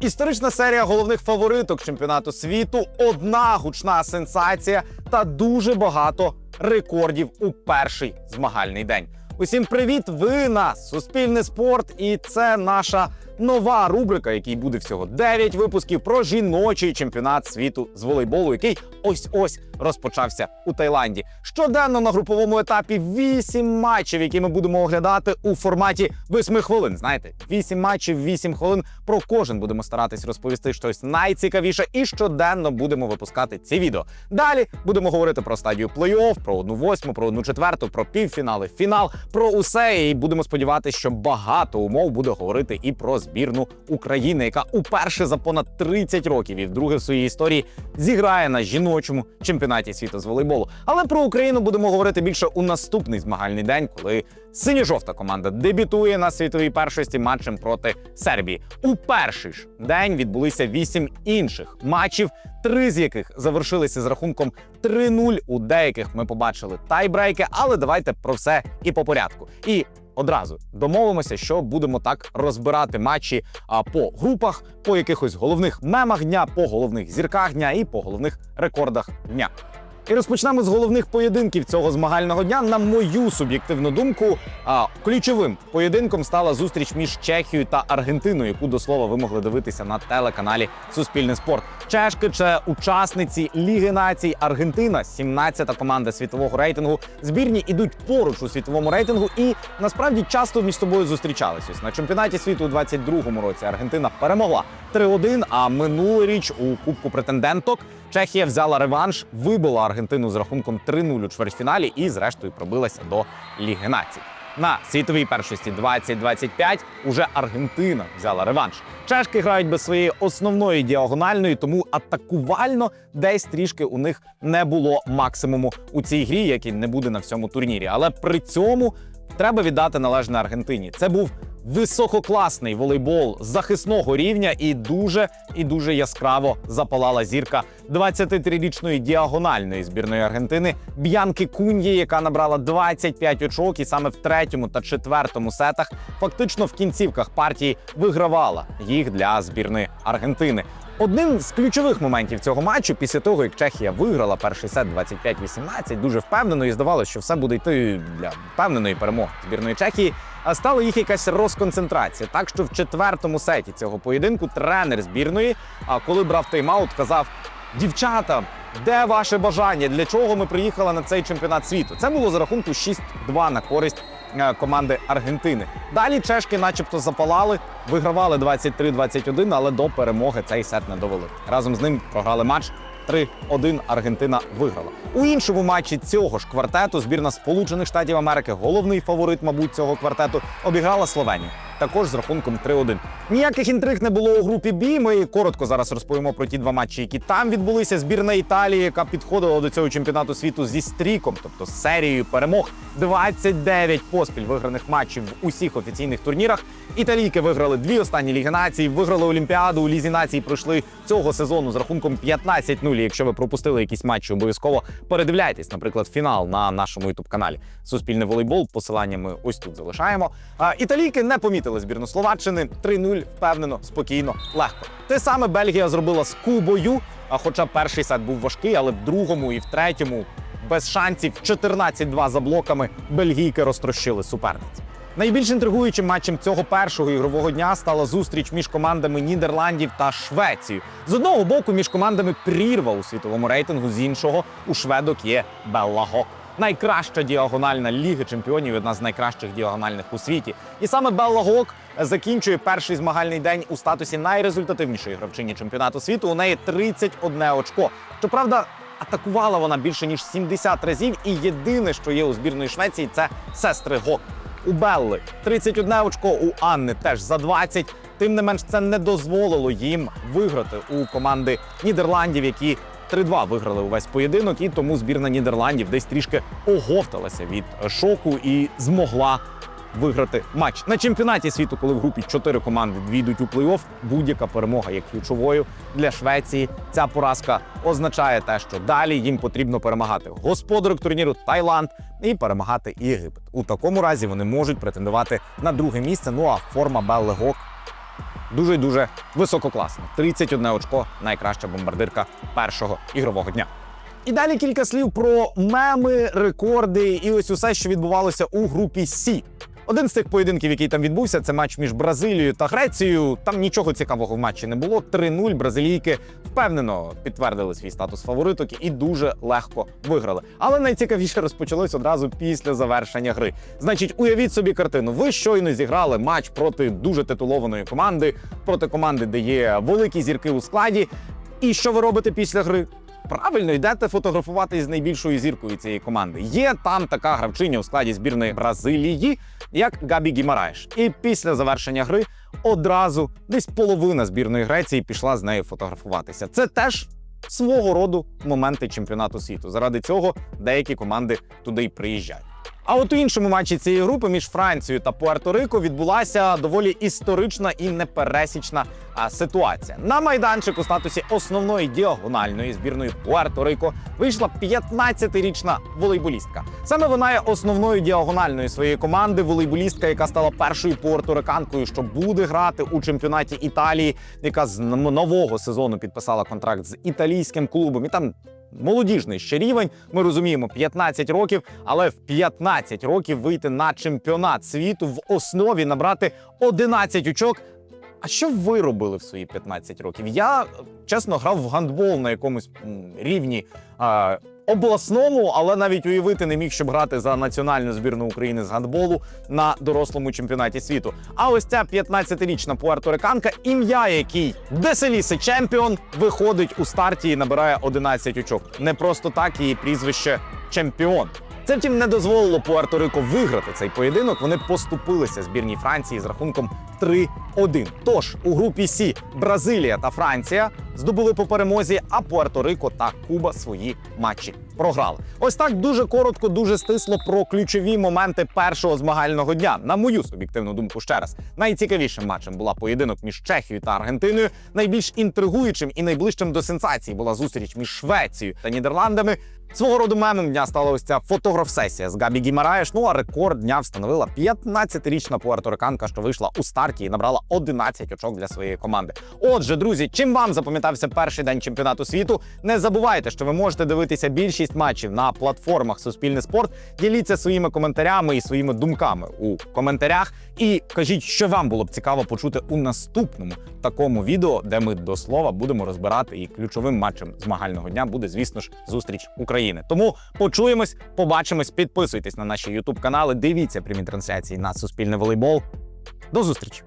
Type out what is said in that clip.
Історична серія головних фавориток чемпіонату світу, одна гучна сенсація та дуже багато рекордів у перший змагальний день. Усім привіт! Ви на Суспільне спорт, і це наша нова рубрика, якій буде всього 9 випусків про жіночий чемпіонат світу з волейболу, який ось ось розпочався у Таїланді. Щоденно на груповому етапі 8 матчів, які ми будемо оглядати у форматі 8 хвилин. Знаєте, 8 матчів, 8 хвилин. Про кожен будемо старатись розповісти щось найцікавіше, і щоденно будемо випускати ці відео. Далі будемо говорити про стадію плей-офф, про одну восьму, про одну четверту, про півфінали, фінал, про усе. І будемо сподіватися, що багато умов буде говорити і про збірну України, яка уперше за понад 30 років і вдруге в своїй історії зіграє на жіночому чемпіонаті світу з волейболу. Але про Україну будемо говорити більше у наступний змагальний день, коли синьо-жовта команда дебютує на світовій першості матчем проти Сербії. У перший ж день відбулися вісім інших матчів, три з яких завершилися з рахунком 3-0. У деяких ми побачили тайбрейки, але давайте про все і по порядку. І Одразу домовимося, що будемо так розбирати матчі а, по групах, по якихось головних мемах дня, по головних зірках дня і по головних рекордах дня. І розпочнемо з головних поєдинків цього змагального дня. На мою суб'єктивну думку, ключовим поєдинком стала зустріч між Чехією та Аргентиною, яку до слова ви могли дивитися на телеканалі Суспільний спорт. Чешки це учасниці Ліги націй Аргентина, 17-та команда світового рейтингу. Збірні ідуть поруч у світовому рейтингу і насправді часто між собою зустрічалися. Ось На чемпіонаті світу у 22-му році Аргентина перемогла 3-1, А минулоріч у Кубку претенденток Чехія взяла реванш, вибила Аргентину з рахунком 3-0 у чвертьфіналі і, зрештою, пробилася до Ліги націй. На світовій першості 2025 уже Аргентина взяла реванш. Чешки грають без своєї основної діагональної, тому атакувально десь трішки у них не було максимуму у цій грі, який не буде на всьому турнірі. Але при цьому треба віддати належне Аргентині. Це був висококласний волейбол захисного рівня і дуже і дуже яскраво запалала зірка 23-річної діагональної збірної Аргентини Б'янки Куньї, яка набрала 25 очок, і саме в третьому та четвертому сетах фактично в кінцівках партії вигравала їх для збірної Аргентини. Одним з ключових моментів цього матчу, після того як Чехія виграла перший сет 25-18, дуже впевнено і здавалося, що все буде йти для впевненої перемоги збірної Чехії. А стала їх якась розконцентрація. Так що в четвертому сеті цього поєдинку тренер збірної, а коли брав тайм-аут, казав: дівчата, де ваше бажання? Для чого ми приїхали на цей чемпіонат світу? Це було за рахунку 6-2 на користь е, команди Аргентини. Далі чешки, начебто, запалали, вигравали 23-21, але до перемоги цей сет не довели. Разом з ним програли матч. 3-1 Аргентина виграла. У іншому матчі цього ж квартету збірна Сполучених Штатів Америки, головний фаворит, мабуть, цього квартету, обіграла Словенію. Також з рахунком 3-1. Ніяких інтриг не було у групі Бі. Ми коротко зараз розповімо про ті два матчі, які там відбулися. Збірна Італії, яка підходила до цього чемпіонату світу зі стріком, тобто з серією перемог 29 поспіль виграних матчів в усіх офіційних турнірах. Італійки виграли дві останні ліги націй, виграли Олімпіаду у лізі націй. Пройшли цього сезону з рахунком 15-0. Якщо ви пропустили якісь матчі, обов'язково передивляйтесь, наприклад, фінал на нашому ютуб каналі Суспільний волейбол. Посилання ми ось тут залишаємо. Італійки не помітили збірну Словаччини. 3-0, впевнено, спокійно, легко. Те саме Бельгія зробила з Кубою. А хоча перший сет був важкий, але в другому і в третьому без шансів 14-2 за блоками бельгійки розтрощили суперниць. Найбільш інтригуючим матчем цього першого ігрового дня стала зустріч між командами Нідерландів та Швеції. З одного боку, між командами прірва у світовому рейтингу, з іншого у шведок є Белла Гок. Найкраща діагональна ліги чемпіонів, одна з найкращих діагональних у світі. І саме Белла Гок закінчує перший змагальний день у статусі найрезультативнішої гравчині чемпіонату світу. У неї 31 очко. Щоправда, атакувала вона більше ніж 70 разів, і єдине, що є у збірної Швеції, це сестри Гок. У Белли 31 очко, у Анни теж за 20. Тим не менш, це не дозволило їм виграти у команди Нідерландів, які 3-2 виграли увесь поєдинок, і тому збірна Нідерландів десь трішки оговталася від шоку і змогла виграти матч на чемпіонаті світу, коли в групі чотири команди двійдуть у плей-офф. Будь-яка перемога є ключовою для Швеції. Ця поразка означає те, що далі їм потрібно перемагати господарок турніру Таїланд і перемагати Єгипет. У такому разі вони можуть претендувати на друге місце. Ну а форма Белли Гок дуже дуже висококласна. 31 очко найкраща бомбардирка першого ігрового дня. І далі кілька слів про меми, рекорди і ось усе, що відбувалося у групі Сі. Один з цих поєдинків, який там відбувся, це матч між Бразилією та Грецією. Там нічого цікавого в матчі не було. 3-0 бразилійки впевнено підтвердили свій статус фавориток і дуже легко виграли. Але найцікавіше розпочалось одразу після завершення гри. Значить, уявіть собі картину. Ви щойно зіграли матч проти дуже титулованої команди, проти команди, де є великі зірки у складі. І що ви робите після гри? Правильно йдете фотографувати з найбільшою зіркою цієї команди. Є там така гравчиня у складі збірної Бразилії, як Габі Гімараєш. І після завершення гри одразу десь половина збірної Греції пішла з нею фотографуватися. Це теж свого роду моменти чемпіонату світу. Заради цього деякі команди туди й приїжджають. А от у іншому матчі цієї групи між Францією та Пуерто-Рико відбулася доволі історична і непересічна ситуація. На майданчик у статусі основної діагональної збірної Пуерто-Рико вийшла 15-річна волейболістка. Саме вона є основною діагональною своєї команди. Волейболістка, яка стала першою пуерториканкою, що буде грати у чемпіонаті Італії, яка з нового сезону підписала контракт з італійським клубом. І там молодіжний ще рівень. Ми розуміємо, 15 років, але в 15 років вийти на чемпіонат світу в основі набрати 11 очок. А що ви робили в свої 15 років? Я чесно грав в гандбол на якомусь рівні обласному, але навіть уявити не міг, щоб грати за національну збірну України з гандболу на дорослому чемпіонаті світу. А ось ця 15-річна пуерториканка, ім'я який Деселіси Чемпіон, виходить у старті і набирає 11 очок. Не просто так її прізвище чемпіон. Це втім не дозволило Пуерто-Рико виграти цей поєдинок. Вони поступилися збірній Франції з рахунком 3-1. Тож у групі Сі Бразилія та Франція здобули по перемозі, а Пуерто-Рико та Куба свої матчі програли. Ось так дуже коротко, дуже стисло про ключові моменти першого змагального дня. На мою суб'єктивну думку, ще раз найцікавішим матчем була поєдинок між Чехією та Аргентиною. Найбільш інтригуючим і найближчим до сенсації була зустріч між Швецією та Нідерландами. Свого роду мемом дня стала ось ця фотограф-сесія з Габі Гімараєш. Ну а рекорд дня встановила 15-річна пуерториканка, що вийшла у старті і набрала 11 очок для своєї команди. Отже, друзі, чим вам запам'ятався перший день чемпіонату світу? Не забувайте, що ви можете дивитися більшість матчів на платформах Суспільний спорт. Діліться своїми коментарями і своїми думками у коментарях. І кажіть, що вам було б цікаво почути у наступному такому відео, де ми до слова будемо розбирати і ключовим матчем змагального дня буде, звісно ж, зустріч України. Тому почуємось, побачимось, підписуйтесь на наші Ютуб канали, дивіться прямі трансляції на Суспільне волейбол. До зустрічі!